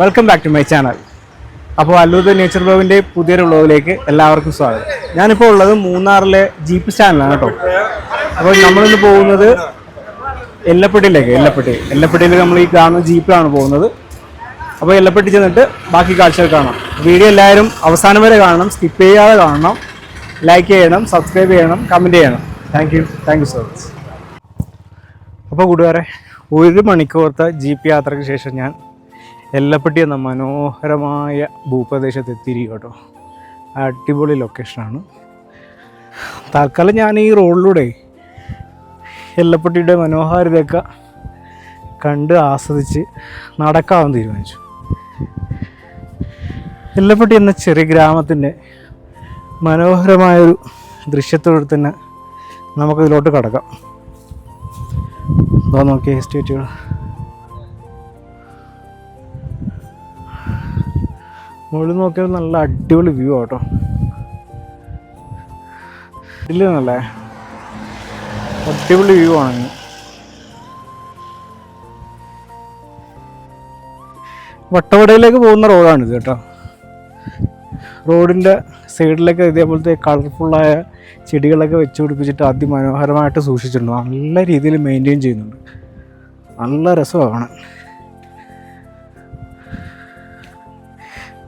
Welcome back to my channel അപ്പോൾ അല്ലൂർ nature ബ്ലോഗിന്റെ പുതിയൊരു വ്ലോഗിലേക്ക് എല്ലാവർക്കും സ്വാഗതം. ഞാനിപ്പോൾ ഉള്ളത് മൂന്നാറിലെ ജീപ്പ് സ്റ്റാൻഡിലാണ് കേട്ടോ. അപ്പോൾ നമ്മളിന്ന് പോകുന്നത് എല്ലപ്പെട്ടിയിലേക്ക് എല്ലപ്പെട്ടി. എല്ലപ്പെട്ടിയിൽ നമ്മൾ ഈ കാണുന്ന ജീപ്പിലാണ് പോകുന്നത്. അപ്പോൾ എല്ലപ്പെട്ടി ചെന്നിട്ട് ബാക്കി കാഴ്ചകൾ കാണാം. വീഡിയോ എല്ലാവരും അവസാനം വരെ കാണണം സ്കിപ്പ് ചെയ്യാതെ കാണണം ലൈക്ക് ചെയ്യണം സബ്സ്ക്രൈബ് ചെയ്യണം കമന്റ് ചെയ്യണം. Thank you thank you so much അപ്പോൾ കൂട്ടുകാരെ ഒരു മണിക്കൂർത്തെ ജീപ്പ് യാത്രയ്ക്ക് ശേഷം ഞാൻ എല്ലപ്പെട്ടി എന്ന മനോഹരമായ ഭൂപ്രദേശത്ത് എത്തിയിരിക്കും കേട്ടോ അടിപൊളി ലൊക്കേഷനാണ് തൽക്കാലം ഞാൻ ഈ റോഡിലൂടെ എല്ലപ്പെട്ടിയുടെ മനോഹാരിതയൊക്കെ കണ്ട് ആസ്വദിച്ച് നടക്കാമെന്ന് തീരുമാനിച്ചു. എല്ലപ്പെട്ടി എന്ന ചെറിയ ഗ്രാമത്തിന്റെ മനോഹരമായൊരു ദൃശ്യത്തോടെ തന്നെ നമുക്കിതിലോട്ട് കടക്കാം. നോക്കിയ എസ്റ്റേറ്റുകൾ മുകളിൽ നോക്കിയാൽ നല്ല അടിപൊളി വ്യൂ ആട്ടോ. ഇല്ലെന്നല്ലേ? നല്ലേ അടിപൊളി വ്യൂ ആണ് വട്ടവടയിലേക്ക് പോകുന്ന റോഡാണിത് കേട്ടോ. റോഡിന്റെ സൈഡിലൊക്കെ ഇതേപോലത്തെ കളർഫുള്ളായ ചെടികളൊക്കെ വെച്ച് പിടിപ്പിച്ചിട്ട് അതിമനോഹരമായിട്ട് സൂക്ഷിച്ചിട്ടുണ്ട്. നല്ല രീതിയിൽ മെയിന്റെയിൻ ചെയ്യുന്നുണ്ട്. നല്ല രസമാണ്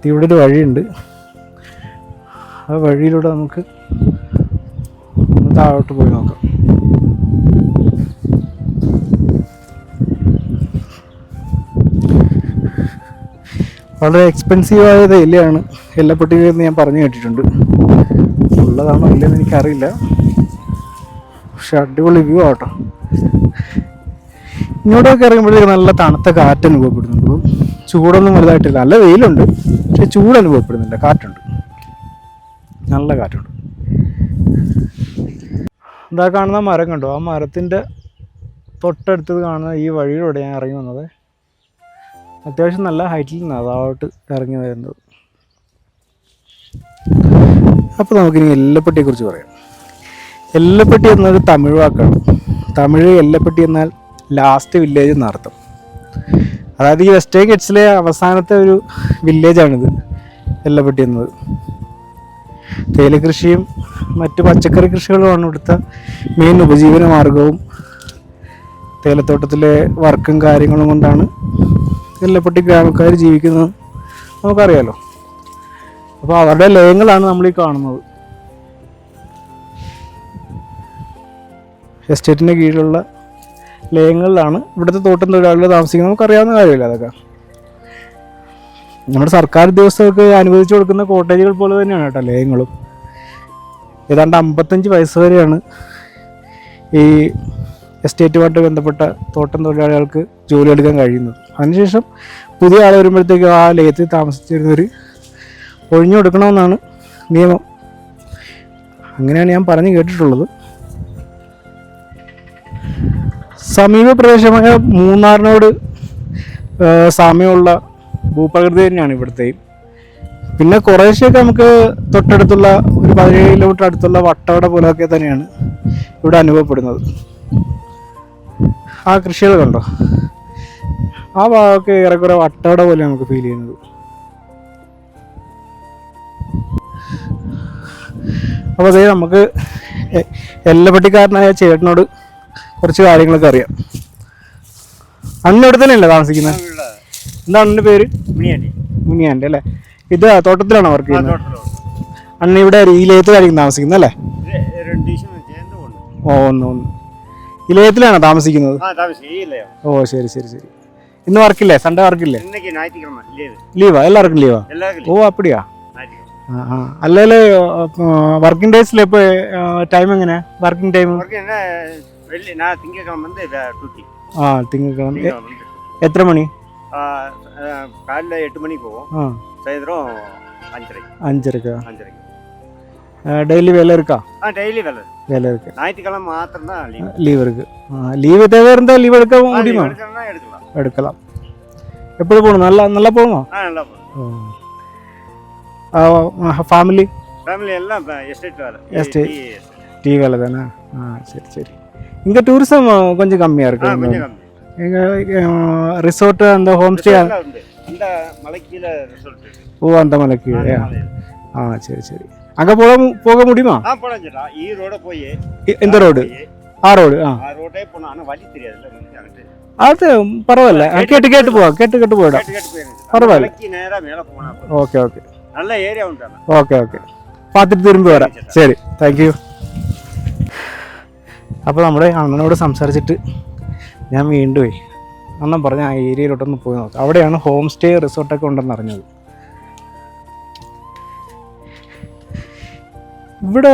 ഇവിടെ ഒരു വഴിയുണ്ട്. ആ വഴിയിലൂടെ നമുക്ക് ഒന്ന് താഴോട്ട് പോയി നോക്കാം. വളരെ എക്സ്പെൻസീവായ തേയിലയാണ് എല്ലപ്പെട്ടിയെന്ന് ഞാൻ പറഞ്ഞു കേട്ടിട്ടുണ്ട്. ഉള്ളതാണോ ഇല്ലെന്ന് എനിക്കറിയില്ല. പക്ഷെ അടിപൊളി വ്യൂ ആട്ടോ. ഇങ്ങോട്ടൊക്കെ ഇറങ്ങുമ്പോഴത്തേക്ക് നല്ല തണുത്ത കാറ്റ് അനുഭവപ്പെടുന്നുണ്ട്. ഇപ്പം ചൂടൊന്നും വലുതായിട്ടില്ല. നല്ല വെയിലുണ്ട്. പക്ഷെ ചൂട് അനുഭവപ്പെടുന്നില്ല. കാറ്റുണ്ട്. നല്ല കാറ്റുണ്ട്. ഇതാ കാണുന്ന മരം കണ്ടോ? ആ മരത്തിന്റെ തൊട്ടടുത്തത് കാണുന്ന ഈ വഴിയിലൂടെ ഞാൻ ഇറങ്ങി വന്നത്. അത്യാവശ്യം നല്ല ഹൈറ്റിൽ നിന്ന് അതാവട്ട് ഇറങ്ങി വരുന്നത്. അപ്പോൾ നമുക്കിനി എല്ലപ്പെട്ടിയെക്കുറിച്ച് പറയാം. എല്ലപ്പെട്ടി എന്നൊരു തമിഴ് വാക്കാണ്. തമിഴ് എല്ലപ്പെട്ടി എന്നാൽ ലാസ്റ്റ് വില്ലേജ് എന്നർത്ഥം അതായത് ഈ വെസ്റ്റേൺ ഗെറ്റ്സിലെ അവസാനത്തെ ഒരു വില്ലേജാണിത് എല്ലപ്പെട്ടി എന്നത് തേയില കൃഷിയും മറ്റ് പച്ചക്കറി കൃഷികളുമാണ് ഇവിടുത്തെ മെയിൻ ഉപജീവന മാർഗവും. തേയിലത്തോട്ടത്തിലെ വർക്കും കാര്യങ്ങളും കൊണ്ടാണ് എല്ലപ്പെട്ടി ഗ്രാമക്കാർ ജീവിക്കുന്നത് നമുക്കറിയാലോ. അപ്പോൾ അവരുടെ ലയങ്ങളാണ് നമ്മൾ ഈ കാണുന്നത്. എസ്റ്റേറ്റിന്റെ കീഴിലുള്ള ലയങ്ങളിലാണ് ഇവിടുത്തെ തോട്ടം തൊഴിലാളികൾ താമസിക്കുന്നത്. നമുക്കറിയാവുന്ന കാര്യമില്ല അതൊക്കെ? നമ്മുടെ സർക്കാർ ഉദ്യോഗസ്ഥർക്ക് അനുവദിച്ചു കൊടുക്കുന്ന കോട്ടേജുകൾ പോലെ തന്നെയാണ് കേട്ടോ ലയങ്ങളും. ഏതാണ്ട് അമ്പത്തഞ്ച് വയസ്സ് വരെയാണ് ഈ എസ്റ്റേറ്റുമായിട്ട് ബന്ധപ്പെട്ട തോട്ടം തൊഴിലാളികൾക്ക് ജോലി എടുക്കാൻ കഴിയുന്നത്. അതിനുശേഷം പുതിയ ആൾ വരുമ്പോഴത്തേക്കും ആ ലയത്തിൽ താമസിച്ചിരുന്നവർ ഒഴിഞ്ഞു കൊടുക്കണമെന്നാണ് നിയമം. അങ്ങനെയാണ് ഞാൻ പറഞ്ഞു കേട്ടിട്ടുള്ളത്. സമീപ പ്രദേശമായ മൂന്നാറിനോട് സാമ്യമുള്ള ഭൂപ്രകൃതി തന്നെയാണ് ഇവിടുത്തെയും പിന്നെ കുറേശ്ശെയൊക്കെ നമുക്ക് തൊട്ടടുത്തുള്ള ഒരു പതിനേഴ് കിലോമീറ്റർ അടുത്തുള്ള വട്ടവട പോലെയൊക്കെ തന്നെയാണ് ഇവിടെ അനുഭവപ്പെടുന്നത്. ആ കൃഷികൾ കണ്ടോ? ആ ഭാഗമൊക്കെ ഏറെക്കുറെ വട്ടവട പോലെ നമുക്ക് ഫീൽ ചെയ്യുന്നത്. അപ്പോൾ അതേ നമുക്ക് എല്ലപ്പെട്ടിക്കാരനായ ചേട്ടനോട് കുറച്ച് കാര്യങ്ങളൊക്കെ അറിയാം. അന്ന് ഇവിടെ തന്നെയല്ലേ താമസിക്കുന്നത്? എന്താണ് അണ്ണന്റെ പേര്? മുനിയാന്റെ. അല്ലേ? ഇത് തോട്ടത്തിലാണോ വർക്ക് ചെയ്യുന്നത്? അണ്ണ ഇവിടെ ഈ ലേത്തിലായിരിക്കും താമസിക്കുന്നത് അല്ലേ? ഓ ഒന്ന് ഒന്ന്. ഈ ലേത്തിലാണോ താമസിക്കുന്നത് ഓ ശരി ശരി ശരി. ഇന്ന് വർക്കില്ലേ? സൺഡേ വർക്കില്ലേ? ലീവാ? എല്ലാവർക്കും ലീവാ? ഓ അപ്പടിയാ? അല്ലേൽ വർക്കിംഗ് ഡേയ്സിൽ ഇപ്പോൾ ടൈം എങ്ങനെയാ? വർക്കിംഗ് ടൈം வெள்ளி நான் திங்கக்கிழமை வந்து டூட்டி ஆ திங்கக்கிழமை. எத்தனை மணி? காலைல எட்டு மணிக்கு போவோம். சாயந்தரம் அஞ்சரை. அஞ்சரைக்கா? அஞ்சரைக்கு. டெய்லி வேலை இருக்கா? ஆ டெய்லி வேலை வேலை இருக்கு. ஞாயிற்றுக்கிழமை மாத்திரம் தான் லீவ் லீவ் இருக்கு. லீவு தேவை இருந்தால் லீவ் எடுக்க முடியுமா? எடுக்கலாம். எடுக்கலாம். எப்படி போகணும்? நல்லா நல்லா போகணும்? ஆ நல்லா போகணும். ஃபேமிலி ஃபேமிலி எல்லாம் எஸ்டேட் வேலை. எஸ்டேட் டீ வேலை தானே ஆ சரி சரி. இங்கே டூரிசம் கொஞ்சம் கம்மியாக இருக்கு எங்கள் ரிசோர்ட்டு அந்த ஹோம் ஸ்டே ஓ அந்த மலைக்கு ஆ சரி சரி அங்கே போக போக முடியுமா இந்த ரோடு ஆ ரோடு ஆ ரோடே போனால் ஆனால் வழி தெரியாது அது பரவாயில்ல கேட்டு கேட்டு போவோம் கேட்டு கேட்டு போயிடும் பரவாயில்ல ஓகே ஓகே நல்ல ஏரியா ஓகே ஓகே பார்த்துட்டு திரும்பி வரேன் சரி தேங்க்யூ അപ്പോൾ നമ്മുടെ അണ്ണനോട് സംസാരിച്ചിട്ട് ഞാൻ വീണ്ടും പോയി. അണ്ണൻ പറഞ്ഞ ആ ഏരിയയിലോട്ടൊന്ന് പോയി നോക്കാം. അവിടെയാണ് ഹോം സ്റ്റേ റിസോർട്ടൊക്കെ ഉണ്ടെന്ന് അറിഞ്ഞത്. ഇവിടെ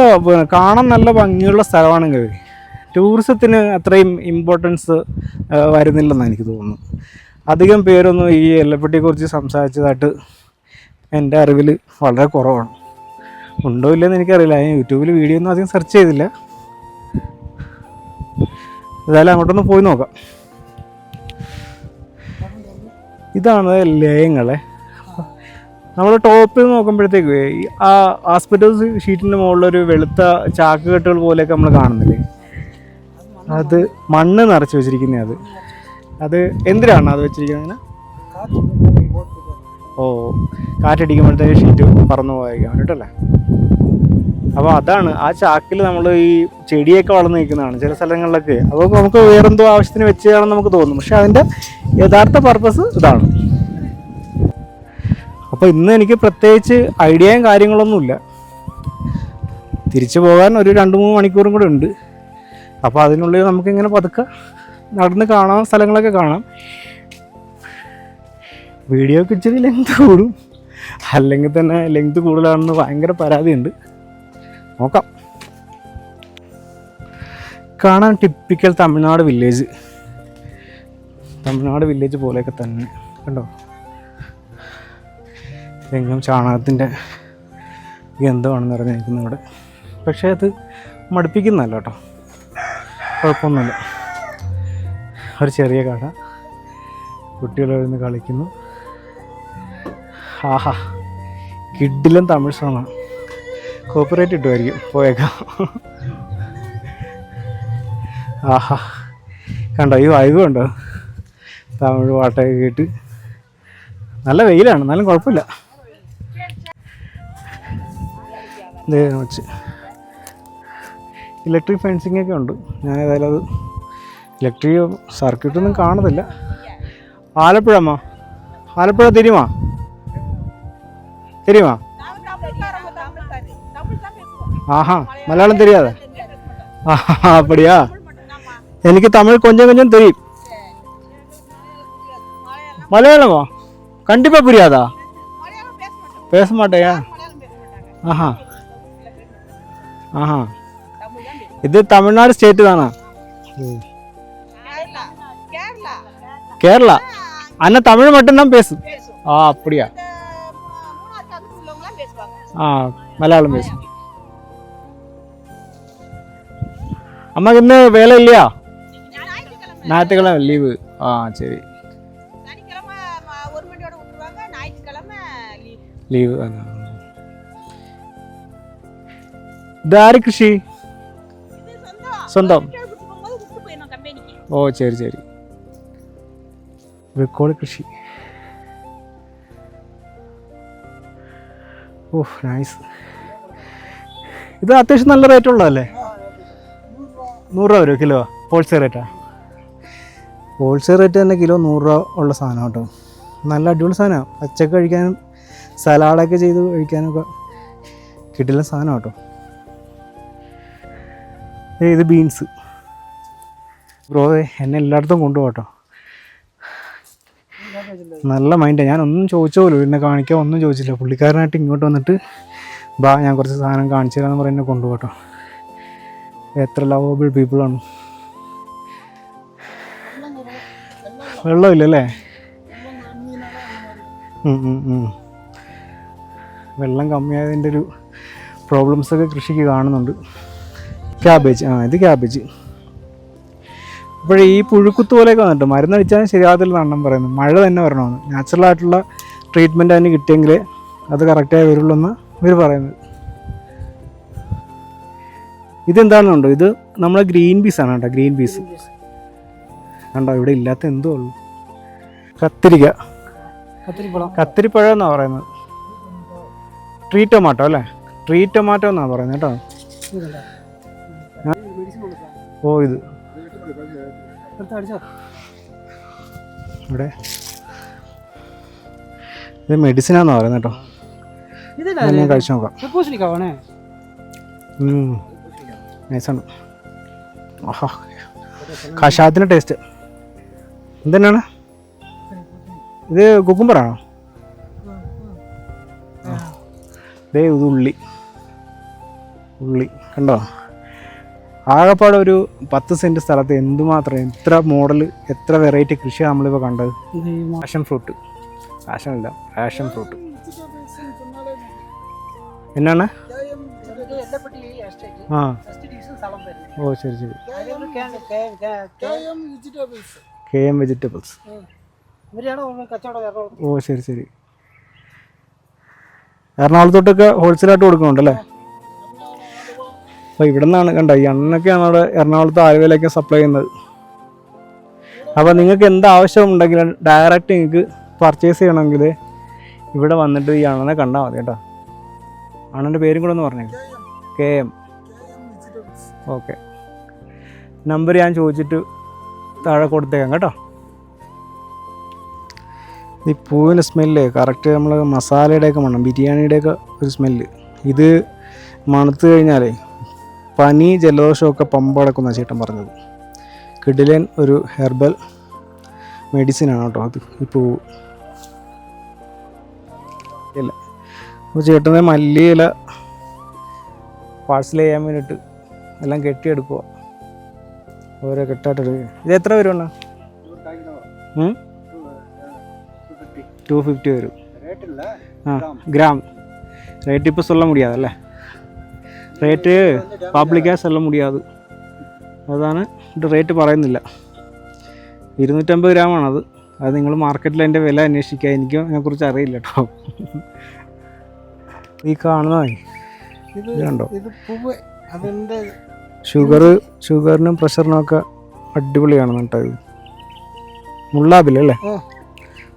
കാണാൻ നല്ല ഭംഗിയുള്ള സ്ഥലമാണെങ്കിൽ ടൂറിസത്തിന് അത്രയും ഇമ്പോർട്ടൻസ് വരുന്നില്ലെന്ന് എനിക്ക് തോന്നുന്നു അധികം പേരൊന്നും ഈ എല്ലപ്പെട്ടിയെക്കുറിച്ച് സംസാരിച്ചതായിട്ട് എന്റെ അറിവിൽ വളരെ കുറവാണ്. ഉണ്ടോ ഇല്ലെന്ന് എനിക്കറിയില്ല. യൂട്യൂബിൽ വീഡിയോ ഒന്നും അധികം സെർച്ച് ചെയ്തില്ല. ഏതായാലും അങ്ങോട്ടൊന്ന് പോയി നോക്കാം. ഇതാണ് ലയങ്ങളെ. നമ്മൾ ടോപ്പിൽ നോക്കുമ്പോഴത്തേക്ക് ആ ആസ്പെറ്റോസ് ഷീറ്റിന്റെ മുകളിലൊരു വെളുത്ത ചാക്ക് കെട്ടുകൾ പോലെയൊക്കെ നമ്മൾ കാണുന്നില്ലേ? അത് മണ്ണ് നിറച്ച് വെച്ചിരിക്കുന്നത് അത്. അത് എന്തിനാണ് അത് വെച്ചിരിക്കുന്നത്? ഓ കാറ്റടിക്കുമ്പോഴത്തേക്ക് ഷീറ്റ് പറന്നു പോയേക്കാം വേണ്ടിയിട്ടല്ലേ അപ്പോൾ അതാണ് ആ ചാക്കിൽ നമ്മൾ ഈ ചെടിയൊക്കെ വളർന്നു നിൽക്കുന്നതാണ് ചില സ്ഥലങ്ങളിലൊക്കെ. അപ്പോൾ നമുക്ക് വേറെന്തോ ആവശ്യത്തിന് വെച്ചതാണെന്ന് നമുക്ക് തോന്നും. പക്ഷെ അതിന്റെ യഥാർത്ഥ പർപ്പസ് ഇതാണ്. അപ്പോൾ ഇന്ന് എനിക്ക് പ്രത്യേകിച്ച് ഐഡിയയും കാര്യങ്ങളൊന്നുമില്ല തിരിച്ചു പോകാൻ ഒരു രണ്ട് മൂന്ന് മണിക്കൂറും കൂടെ ഉണ്ട്. അപ്പോൾ അതിനുള്ളിൽ നമുക്ക് നമുക്കിങ്ങനെ പതുക്കെ നടന്ന് കാണാൻ സ്ഥലങ്ങളൊക്കെ കാണാം. വീഡിയോക്ക് ഇച്ചിരി ലെങ്ത് കൂടും. അല്ലെങ്കിൽ തന്നെ ലെങ്ത് കൂടുതലാണെന്ന് ഭയങ്കര പരാതിയുണ്ട്. നോക്കാം. കാണാൻ typical Tamil Nadu village Tamil Nadu village പോലെയൊക്കെ തന്നെ. കണ്ടോ? എങ്ങും ചാണകത്തിന്റെ ഗന്ധമാണ് നിറഞ്ഞിരിക്കുന്നത് ഇവിടെ. പക്ഷേ അത് മടുപ്പിക്കുന്നല്ല കേട്ടോ. കുഴപ്പമൊന്നുമില്ല. ഒരു ചെറിയ കട. കുട്ടികളിരുന്ന് കളിക്കുന്നു. ആഹാ. കിഡിലും തമിഴ് കോപ്പറേറ്റ് കിട്ടുമായിരിക്കും പോയേക്കാം. ആഹാ. കണ്ടോ ഈ വായു കണ്ടോ? തമിഴ് പാട്ടൊക്കെ കേട്ട്. നല്ല വെയിലാണ് എന്നാലും കുഴപ്പമില്ല. ഇലക്ട്രിക് ഫെൻസിങ് ഒക്കെ ഉണ്ട്. ഞാൻ ഏതായാലും അത് ഇലക്ട്രിക് സർക്യൂട്ടൊന്നും കാണുന്നില്ല. ആലപ്പുഴ അമ്മ. ആലപ്പുഴ തിരുമാ. തിരുമാ. ஆஹா மலையாளம் தெரியாத? அப்படியா? எனக்கு தமிழ் கொஞ்சம் கொஞ்சம் தெரியும். மலையாளமா? கண்டிப்பாக புரியாதா? பேச மாட்டேயா? ஆஹா. ஆஹா. இது தமிழ்நாடு ஸ்டேட்டு தானா? கேரளா. அண்ணா தமிழ் மட்டும்தான் பேசும். ஆ அப்படியா? ஆ மலையாளம் பேசும். അമ്മക്ക് ഇന്ന് വേല ഇല്ലയാ ഞായറ്റുക്കിഴമ ലീവ് ആ ശരി சனிக்கிழமை ம- ஒரு மணியோட விட்டுருவாங்க ஞாயிற்றுக்கிழமை லீவ் ലീവ് ഇതാര് കൃഷി இது சொந்தம் സ്വന്തം விட்டு போகும்போது விட்டு போயிடணும் கம்பெனிக்கு ഓ ശരി ശരി വെക്കോട് കൃഷി ഓ നൈസ് ഇത് അത്യാവശ്യം നല്ല റേറ്റ് ഉള്ളതല്ലേ നൂറ് രൂപ വരും കിലോ ഹോൾസെയിൽ റേറ്റാ? ഹോൾസെയിൽ റേറ്റ് തന്നെ കിലോ നൂറ് രൂപ ഉള്ള സാധനം കേട്ടോ. നല്ല അടിപൊളി സാധനമാണ് പച്ചക്ക് കഴിക്കാനും സലാഡൊക്കെ ചെയ്ത് കഴിക്കാനൊക്കെ കിട്ടില്ല സാധനം കേട്ടോ. ഇത് ബീൻസ്. ബ്രോ എന്നെ എല്ലായിടത്തും കൊണ്ടുപോകട്ടോ നല്ല മൈൻഡാണ് ഞാൻ ഒന്നും പോലും എന്നെ കാണിക്കാൻ ഒന്നും ചോദിച്ചില്ല. പുള്ളിക്കാരനായിട്ട് ഇങ്ങോട്ട് വന്നിട്ട് ബാ ഞാൻ കുറച്ച് സാധനം കാണിച്ചു തരാമെന്ന് പറഞ്ഞ് എന്നെ കൊണ്ടുപോകട്ടോ എത്ര ലവബിൾ പീപ്പിളാണ് വെള്ളമില്ലല്ലേ. വെള്ളം കമ്മിയായതിന്റെ ഒരു പ്രോബ്ലംസൊക്കെ കൃഷിക്ക് കാണുന്നുണ്ട്. ക്യാബേജ് ആ ഇത് ക്യാബേജ് അപ്പോഴേ ഈ പുഴുക്കുത്ത് പോലെയൊക്കെ വന്നിട്ട് മരുന്നടിച്ചാലും ശരിയാകത്തില്ലെന്ന് അണ്ണം പറയുന്നത്. മഴ തന്നെ വരണമെന്ന്. നാച്ചുറൽ ആയിട്ടുള്ള ട്രീറ്റ്മെന്റ് അതിന് കിട്ടിയെങ്കിൽ അത് കറക്റ്റായി വരുള്ളൂ എന്ന് ഇവർ പറയുന്നത്. ഇതെന്താണെന്നുണ്ടോ ഇത് നമ്മളെ ഗ്രീൻ പീസ് ആണ് കേട്ടോ ഗ്രീൻ പീസ്. കണ്ടോ ഇവിടെ ഇല്ലാത്ത എന്തോ ഉള്ളു. കത്തിരിക്ക. കത്തിരിപ്പഴം. എന്നാണ് പറയുന്നത്? ട്രീ ടൊമാറ്റോ അല്ലേ? ട്രീ ടൊമാറ്റോ എന്നാ പറയുന്നത് കേട്ടോ? ഓ ഇത്. ഇവിടെ. ഇത് മെഡിസിനാന്ന് പറയുന്നത് കേട്ടോ. കഴിച്ചു നോക്കാം. നൈസാണ് ആഹാ. കഷായത്തിന്റെ ടേസ്റ്റ് എന്തിനാണ് ഇത് കുക്കുംബറാണോ? ദേ ഇത് ഉള്ളി. ഉള്ളി. കണ്ടോ? ആകെപ്പാടെ ഒരു പത്ത് സെന്റ് സ്ഥലത്ത് എന്തുമാത്രം എത്ര മോഡൽ എത്ര വെറൈറ്റി കൃഷിയാണ് നമ്മളിപ്പോൾ കണ്ടത്? പാഷൻ ഫ്രൂട്ട് പാഷൻ അല്ല പാഷൻ ഫ്രൂട്ട് എന്നാണ്? ആ. ഓ ശരി ശരി. കെ എം വെജിറ്റബിൾസ് ഓ ശരി ശരി. എറണാകുളത്തോട്ടൊക്കെ ഹോൾസെയിലായിട്ട് കൊടുക്കുന്നുണ്ടല്ലേ? അപ്പോൾ ഇവിടെ നിന്നാണ് കണ്ട ഈ എണ്ണൊക്കെയാണ് അവിടെ എറണാകുളത്ത് ആലുവയിലേക്ക് സപ്ലൈ ചെയ്യുന്നത്. അപ്പോൾ നിങ്ങൾക്ക് എന്ത് ആവശ്യം ഉണ്ടെങ്കിലും ഡയറക്റ്റ് നിങ്ങൾക്ക് പർച്ചേസ് ചെയ്യണമെങ്കിൽ ഇവിടെ വന്നിട്ട് ഈ അണ്ണനെ കണ്ടാൽ മതി കേട്ടോ. അണ്ണന്റെ പേരും കൂടെ ഒന്ന് പറഞ്ഞേ കെ എം ഓക്കെ. നമ്പർ ഞാൻ ചോദിച്ചിട്ട് താഴെ കൊടുത്തേക്കാം കേട്ടോ. ഈ പൂവിന്റെ സ്മെല്ല് കറക്റ്റ് നമ്മൾ മസാലയുടെയൊക്കെ മണം ബിരിയാണിയുടെയൊക്കെ ഒരു സ്മെല്ല്. ഇത് മണത്ത് കഴിഞ്ഞാലേ പനി ജലദോഷമൊക്കെ പമ്പടക്കുന്ന ചേട്ടൻ പറഞ്ഞത്. കിഡിലൻ ഒരു ഹെർബൽ മെഡിസിനാണ് കേട്ടോ അത് ഈ പൂവ്. ഇല്ല. അപ്പോൾ ചേട്ടന്റെ മല്ലിയില പാഴ്സൽ ചെയ്യാൻ വേണ്ടിയിട്ട് എല്ലാം കെട്ടിയെടുക്കുക ഓരോ കെട്ടായിട്ട് എടുക്കുക ഇത് എത്ര വരുമെണ്ണ ടു ഫിഫ്റ്റി വരും ആ ഗ്രാം ரேட் இப்போ சொல்ல முடியாதுல்ல റേറ്റ് പബ്ലിക്കാ சொல்ல முடியாது അതാണ് ഇത് റേറ്റ് പറയുന്നില്ല ഇരുന്നൂറ്റമ്പത് ഗ്രാമാണത് അത് നിങ്ങൾ മാർക്കറ്റിൽ അതിൻ്റെ വില അന്വേഷിക്കുക എനിക്ക് അതിനെക്കുറിച്ച് അറിയില്ല കേട്ടോ ഈ കാണുന്നതായി ഇത് കണ്ടോ ഇത് പൂവ് ഷുഗർ ഷുഗറിനും പ്രഷറിനും ഒക്കെ അടിപൊളിയാണ് കേട്ടോ ഇത്. മുള്ളാബിലല്ലേ ആ.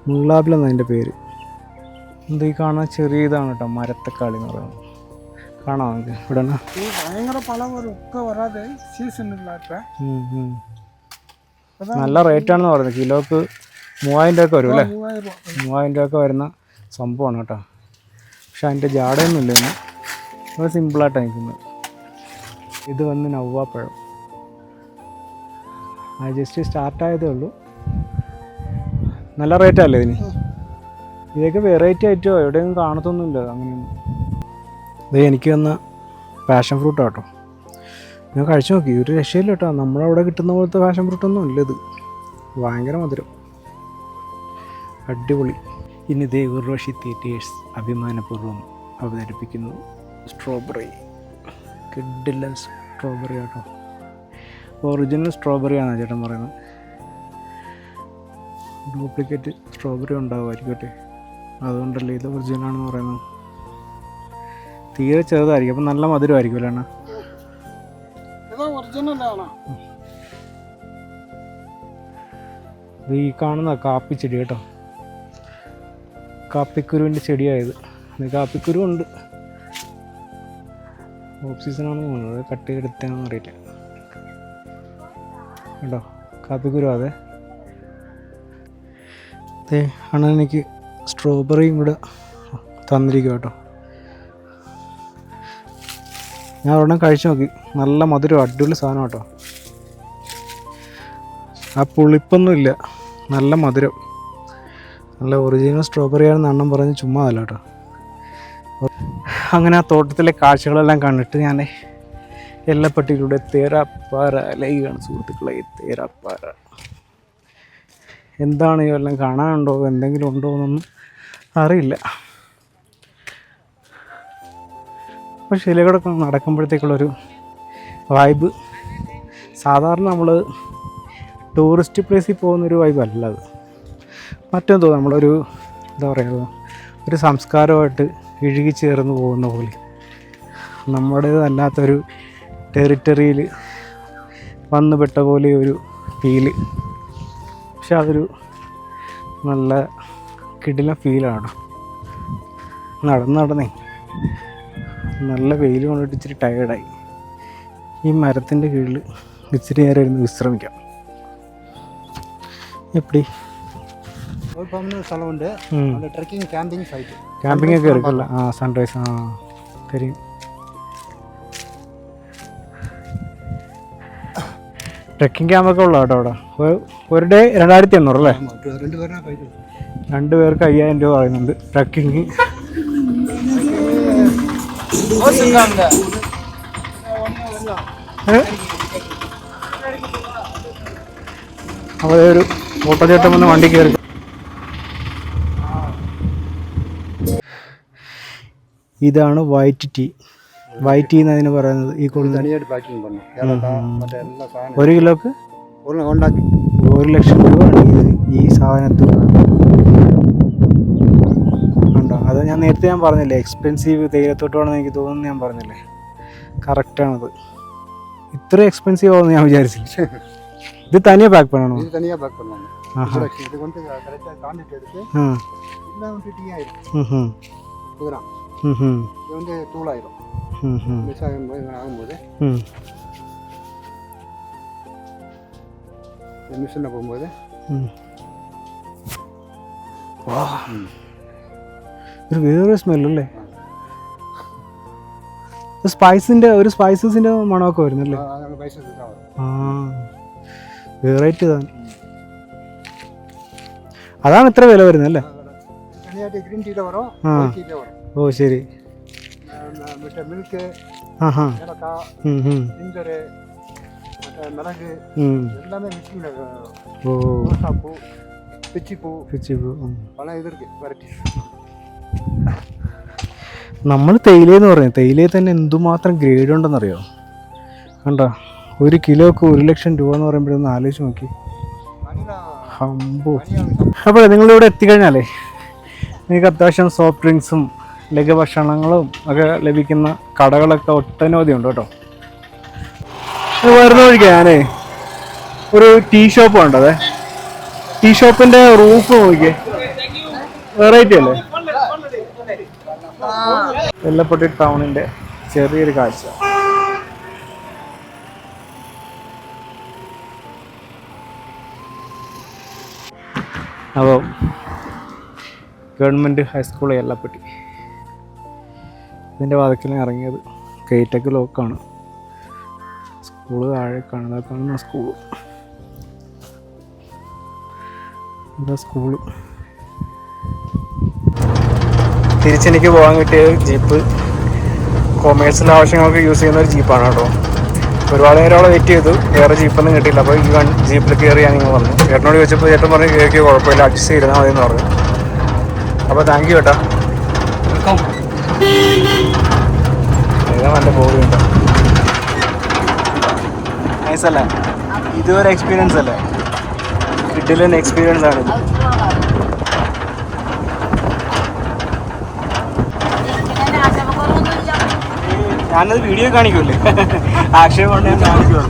മുള്ളാബിലെന്ന് അതിന്റെ പേര്? എന്ത് ഈ കാണാൻ ചെറിയ ഇതാണ് കേട്ടോ മരത്തക്കാളി എന്ന് പറയുന്നത്. കാണാം നമുക്ക് ഇവിടെ ഇല്ലാത്ത ഉം, ഉം. നല്ല റേറ്റാണെന്ന് പറയുന്നത്. കിലോക്ക് മൂവായിരം രൂപ ഒക്കെ വരും അല്ലേ? മൂവായിരം രൂപ. മൂവായിരം രൂപ ഒക്കെ വരുന്ന സംഭവമാണ് കേട്ടോ. പക്ഷെ അതിന്റെ ജാടയൊന്നുമില്ല ഇന്ന്. അത് സിമ്പിളായിട്ടാണ് നിൽക്കുന്നത് ഇത് വന്ന് നവ്വാപ്പഴം. ആ ജസ്റ്റ് സ്റ്റാർട്ടായതേ ഉള്ളൂ. നല്ല റേറ്റല്ലേ ഇതിന്? ഇതൊക്കെ വെറൈറ്റി ആയിട്ടോ? എവിടെയും കാണത്തൊന്നുമില്ല അങ്ങനെയൊന്നും. ഇത് എനിക്ക് വന്ന പാഷൻ ഫ്രൂട്ട് കേട്ടോ ഞാൻ കഴിച്ചു നോക്കി. ഒരു രക്ഷയില്ല കേട്ടോ. നമ്മളവിടെ കിട്ടുന്ന പോലത്തെ പാഷൻ ഫ്രൂട്ടൊന്നും ഇല്ല ഇത്. ഭയങ്കര മധുരം. അടിപൊളി. ഇനി ദേ ഉർവശി തിയേറ്റേഴ്സ് അഭിമാനപൂർവം അവതരിപ്പിക്കുന്നു. സ്ട്രോബെറി കിഡില്ല സ്ട്രോബെറി കേട്ടോ ഒറിജിനൽ സ്ട്രോബെറി ആണ് ചേട്ടൻ പറയുന്നത്. ഡ്യൂപ്ലിക്കേറ്റ് സ്ട്രോബെറി ഉണ്ടാവുമായിരിക്കട്ടെ അതുകൊണ്ടല്ലേ ഇത് ഒറിജിനൽ ആണെന്ന് പറയുന്നത്. തീരെ ചെറുതായിരിക്കും. അപ്പം നല്ല മധുരമായിരിക്കും അല്ലേ ഇത് ഈ കാണുന്ന കാപ്പി ചെടി കേട്ടോ. കാപ്പിക്കുരുവിന്റെ ചെടിയായത് കാപ്പിക്കുരു ഉണ്ട്. ഓഫ് സീസണാണെന്ന് തോന്നുന്നത് കട്ട് ചെയ്തെടുത്താണെന്ന് അറിയില്ല. കേട്ടോ കാപ്പിക്കുരു അതെ. അണ്ണൻ എനിക്ക് സ്ട്രോബെറിയും കൂടെ തന്നിരിക്കും കേട്ടോ. ഞാൻ ഒരെണ്ണം കഴിച്ചു നോക്കി. നല്ല മധുരം അടിപൊളി സാധനം കേട്ടോ. ആ പുളിപ്പൊന്നും ഇല്ല. നല്ല മധുരം. നല്ല ഒറിജിനൽ സ്ട്രോബെറി ആണെന്ന് അണ്ണൻ പറഞ്ഞ് ചുമ്മാ അല്ല കേട്ടോ. അങ്ങനെ ആ തോട്ടത്തിലെ കാഴ്ചകളെല്ലാം കണ്ടിട്ട് ഞാൻ എല്ലപ്പെട്ടിയിലൂടെ തേരാപ്പാറ അലയുകയാണ് സുഹൃത്തുക്കളെ തേരാപ്പാറ. എന്താണ് ഇതെല്ലാം കാണാനുണ്ടോ? എന്തെങ്കിലും ഉണ്ടോ എന്നൊന്നും അറിയില്ല. പക്ഷേ ഇതിലൂടെ നടക്കുമ്പോഴത്തേക്കുള്ളൊരു വൈബ് സാധാരണ നമ്മൾ ടൂറിസ്റ്റ് പ്ലേസിൽ പോകുന്നൊരു വൈബ് അല്ല അത്. മറ്റെന്തോ നമ്മളൊരു എന്താ പറയുക ഒരു സംസ്കാരമായിട്ട് ഇഴുകി ചേർന്ന് പോകുന്ന പോലെ. നമ്മുടേതല്ലാത്തൊരു ടെറിറ്ററിയിൽ വന്നുപെട്ട പോലെ ഒരു ഫീൽ പക്ഷെ അതൊരു നല്ല കിടില ഫീലാണ് നടന്ന് നടന്നേ. നല്ല വെയിൽ കൊണ്ടിട്ട് ഇച്ചിരി ടയേർഡായി ഈ മരത്തിന്റെ കീഴിൽ ഇച്ചിരി നേരം ഇരുന്ന് വിശ്രമിക്കാം. എപ്പടി? സ്ഥലമുണ്ട്. Trekking camping site camping site camping ഒക്കെ എടുക്കല്ല ആ സൺറൈസ് ആ തരും ട്രെക്കിംഗ് ക്യാമ്പൊക്കെ ഉള്ള കേട്ടോ അവിടെ ഒരു- ഒരു ഡേ രണ്ടായിരത്തി എണ്ണൂറ് അല്ലേ ஆமாம் ரெண்டு பேரும் போயிட்டு രണ്ട് പേർക്ക് അയ്യായിരം രൂപ പറയുന്നുണ്ട് ട്രക്കിങ് അവിടെ ഒരു ഓട്ടോചേട്ടൻ വന്ന് വണ്ടി കയറി ഇതാണ് വൈറ്റ് ടീ വൈറ്റ് ടീ എന്നതിന് പറയുന്നത് ഈ കൂടുതൽ தனியாக பேக்கிங் பண்ணும் ஏலக்காய் மற்ற எல்லா சாதனம் ഒരു കിലോക്ക് ஒரு ஹோண்டாக்கு ഒരു ലക്ഷം രൂപയാണ് ഇത് ഈ സാധനത്തിന് ഉണ്ടോ അത് ഞാൻ നേരത്തെ ഞാൻ പറഞ്ഞില്ലേ എക്സ്പെൻസീവ് തേയിലത്തോട്ടമാണെന്ന് എനിക്ക് തോന്നുന്നു ഞാൻ പറഞ്ഞില്ലേ കറക്റ്റാണത് ഇത്ര എക്സ്പെൻസീവ് ആവുമെന്ന് ഞാൻ വിചാരിച്ചില്ല ഇത് തനിയെ പാക്ക് பண்ணணும் இது தனியாக பேக் பண்ணுவாங்க ஆஹா. Production. இது வந்து கரெக்டாக காண்டிட்டு எடுத்து ஆ இல்லை வந்து டீ ஆயிடும் ம் ம் இதுதான் ம் ம் இது வந்து தூளாயிரும் ம் ம் மிஸ் ஆகும்போது ஆகும்போது ம் இந்த மிஷினில் போகும்போது ഉം. വാ. ഒരു വേറൊരു സ്മെല്ലല്ലേ സ്പൈസിന്റെ ഒരു സ്പൈസസിന്റെ മണമൊക്കെ വരുന്നല്ലേ அங்கே பைசஸ் தான் வரும் ആ വെറൈറ്റി ഇതാണ് അതാണ് ഇത്ര വില വരുന്നത് അല്ലേ தனியாக க்ரீன் டீயில் வரும் ஆ. ஒயிட் டீயில் வரும் ഓ ശരി மற்ற மில்க்கு ആ ഹാ ஏலக்காய் ഉം, ഉം, ஜிஞ்சரு மற்ற மிளகு ഉം. எல்லாமே மிக்சிங்கில் ഓ ரோசாப்பூ பிச்சிப்பூ പിച്ചിപ്പൂ, ഉം. பல இது இருக்குது வெரைட்டிஸ் നമ്മൾ തേയിലെന്ന് പറഞ്ഞു തേയിലയിൽ തന്നെ എന്തുമാത്രം ഗ്രേഡ് ഉണ്ടെന്നറിയോ കണ്ട ഒരു കിലോക്ക് ഒരു ലക്ഷം രൂപ എന്ന് പറയുമ്പോഴൊന്ന് ആലോചിച്ച് നോക്കി வனிலா ഹമ്പോ வனிலா അപ്പോൾ നിങ്ങളിവിടെ എത്തിക്കഴിഞ്ഞാലേ നിങ്ങൾക്ക് അത്യാവശ്യം സോഫ്റ്റ് ഡ്രിങ്ക്സും ലഘുഭക്ഷണങ്ങളും ഒക്കെ ലഭിക്കുന്ന കടകളൊക്കെ ഒട്ടനവധി ഉണ്ട് കേട്ടോ. വരുന്ന വഴിക്ക് ഞാനേ ഒരു ടീ ഷോപ്പ് കണ്ടതേ. ടീ ഷോപ്പിന്റെ റൂഫ് നോക്കിയേ വെറൈറ്റി അല്ലേ? വെല്ലപ്പെട്ടി ടൗണിന്റെ ചെറിയൊരു കാഴ്ച. അപ്പോൾ ഗവൺമെന്റ് ഹൈസ്കൂൾ എല്ലപ്പെട്ടി. ഇതിന്റെ വാതിക്കലാണ് ഇറങ്ങിയത് ഗേറ്റൊക്കെ ലോക്കാണ്. സ്കൂൾ താഴെ കാണുന്ന കാണുന്ന സ്കൂൾ സ്കൂൾ. തിരിച്ചെനിക്ക് പോകാൻ കിട്ടിയ ജീപ്പ്. കൊമേഴ്സിന്റെ ആവശ്യങ്ങൾക്ക് യൂസ് ചെയ്യുന്ന ഒരു ജീപ്പാണ് കേട്ടോ. ഒരുപാട് നേരം അവിടെ വെയിറ്റ് ചെയ്തു. വേറെ ജീപ്പൊന്നും കിട്ടിയില്ല. അപ്പോൾ ഈ വൺ ജീപ്പിൽ കയറി ഇങ്ങനെ വന്നു. ചേട്ടനോട് ചോദിച്ചപ്പോൾ ചേട്ടൻ പറഞ്ഞു കയറിയ കുഴപ്പമില്ല. അഡ്ജസ്റ്റ് ചെയ്താൽ മതി എന്ന് പറഞ്ഞു. അപ്പോൾ താങ്ക് യു ചേട്ടാ ഏതാ നല്ല ബോഡി ഉണ്ട് നൈസ് അല്ലേ? ഇതുവരെ എക്സ്പീരിയൻസ് അല്ലേ? കിഡിലൻ എക്സ്പീരിയൻസ് ആണ് ഞാനത് വീഡിയോ കാണിക്കൂലേ ആക്ഷേപം കൊണ്ട് ഞാൻ കാണിക്കുള്ളൂ.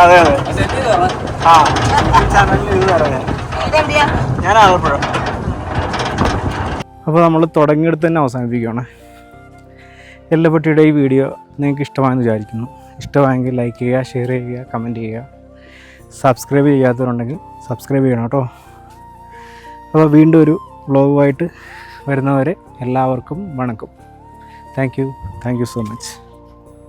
അതെ അതെ. ആ ചാനലിൽ ഇത് ഞാൻ ഞാൻ ആലപ്പുഴ. അപ്പോൾ നമ്മൾ തുടങ്ങിയെടുത്ത് തന്നെ അവസാനിപ്പിക്കുകയാണ് എല്ലപ്പെട്ടിയുടെ ഈ വീഡിയോ നിങ്ങൾക്ക് ഇഷ്ടമായെന്ന് വിചാരിക്കുന്നു. ഇഷ്ടമായെങ്കിൽ ലൈക്ക് ചെയ്യുക ഷെയർ ചെയ്യുക കമന്റ് ചെയ്യുക. സബ്സ്ക്രൈബ് ചെയ്യാത്തവരുണ്ടെങ്കിൽ സബ്സ്ക്രൈബ് ചെയ്യണം കേട്ടോ. അപ്പോൾ വീണ്ടും ഒരു വ്ളോഗുമായിട്ട് വരുന്നവരെ എല്ലാവർക്കും വണക്കം. Thank you thank you so much